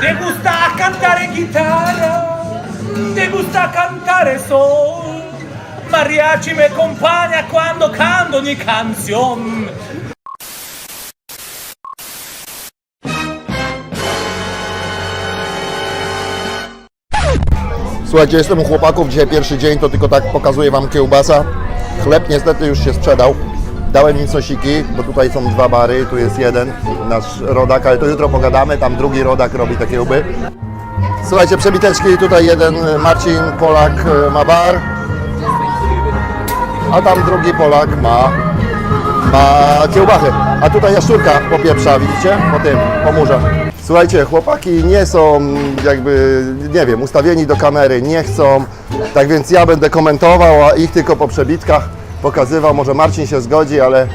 Te gusta cantare chitarra, te gusta cantare sol. Mariachi me acompaña cuando canto mi canción. Słuchajcie, jestem u chłopaków, dzisiaj pierwszy dzień, to tylko tak pokazuję Wam kiełbasa. Chleb niestety już się sprzedał. Dałem im sosiki, bo tutaj są dwa bary, tu jest jeden, nasz rodak, ale to jutro pogadamy, tam drugi rodak robi te kiełby. Słuchajcie, przebiteczki, tutaj jeden Marcin Polak e, ma bar, a tam drugi Polak ma, ma kiełbachy. A tutaj jaszczurka popieprza, widzicie? Po tym, po murze. Słuchajcie, chłopaki nie są jakby, nie wiem, ustawieni do kamery, nie chcą, tak więc ja będę komentował, a ich tylko po przebitkach pokazywał. Może Marcin się zgodzi, ale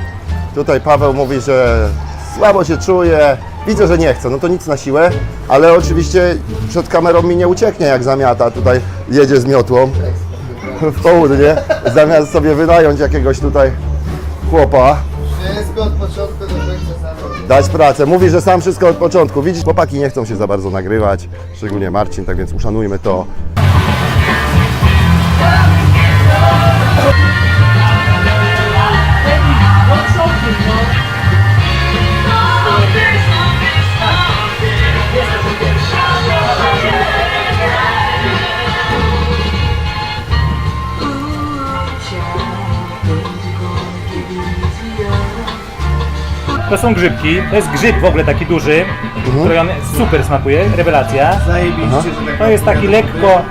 tutaj Paweł mówi, że słabo się czuje, widzę, że nie chce, no to nic na siłę, ale oczywiście przed kamerą mi nie ucieknie jak zamiata, tutaj jedzie z miotłą w południe, zamiast sobie wynająć jakiegoś tutaj chłopa, Wszystko od początku do końca samo. dać pracę. Mówi, że sam wszystko od początku. Widzisz, chłopaki nie chcą się za bardzo nagrywać, szczególnie Marcin, tak więc uszanujmy to. To są grzybki, to jest grzyb w ogóle taki duży, który on super smakuje, rewelacja. Zajebiście, że tak To jest taki lekko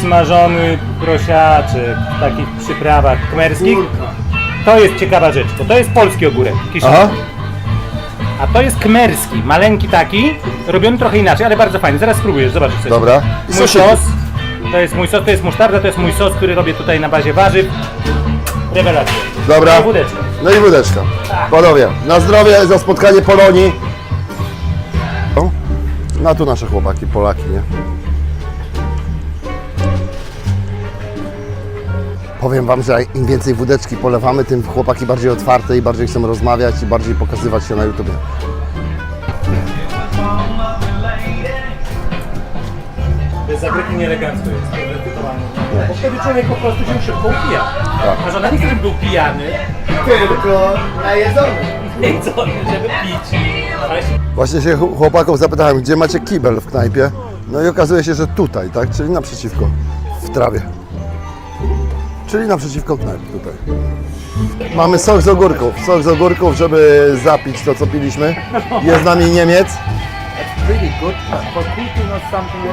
smażony prosiaczek w takich przyprawach kmerskich. To jest ciekawa rzecz, bo to jest polski ogórek, kiszony. Aha, A to jest kmerski, maleńki taki, robiony trochę inaczej, ale bardzo fajny. Zaraz spróbujesz, zobaczysz sobie. dobra. Mój sos, to jest mój sos, to jest musztarda, to jest mój sos, który robię tutaj na bazie warzyw. Rewelacja. Dobra. I wódeczka. No i wódeczka. Panowie, na zdrowie za spotkanie Polonii. No a tu nasze chłopaki, Polaki, nie? Powiem Wam, że im więcej wódeczki polewamy, tym chłopaki bardziej otwarte i bardziej chcą rozmawiać i bardziej pokazywać się na YouTube. Bez zagrywki nieelegancko jest. zdecydowanie. Bo wtedy człowiek po prostu się szybko upija. Tak. A żona nie chce, żeby był pijany, Tylko najedzony. co, żeby pić. Ale się Właśnie się chł- chłopaków zapytałem, gdzie macie kibel w knajpie. No i okazuje się, że tutaj, tak? Czyli naprzeciwko, w trawie. Czyli naprzeciwko knajp tutaj. Mamy sok z ogórków, sok z ogórków, żeby zapić to, co piliśmy. Jest z nami Niemiec. really good for cooking or something.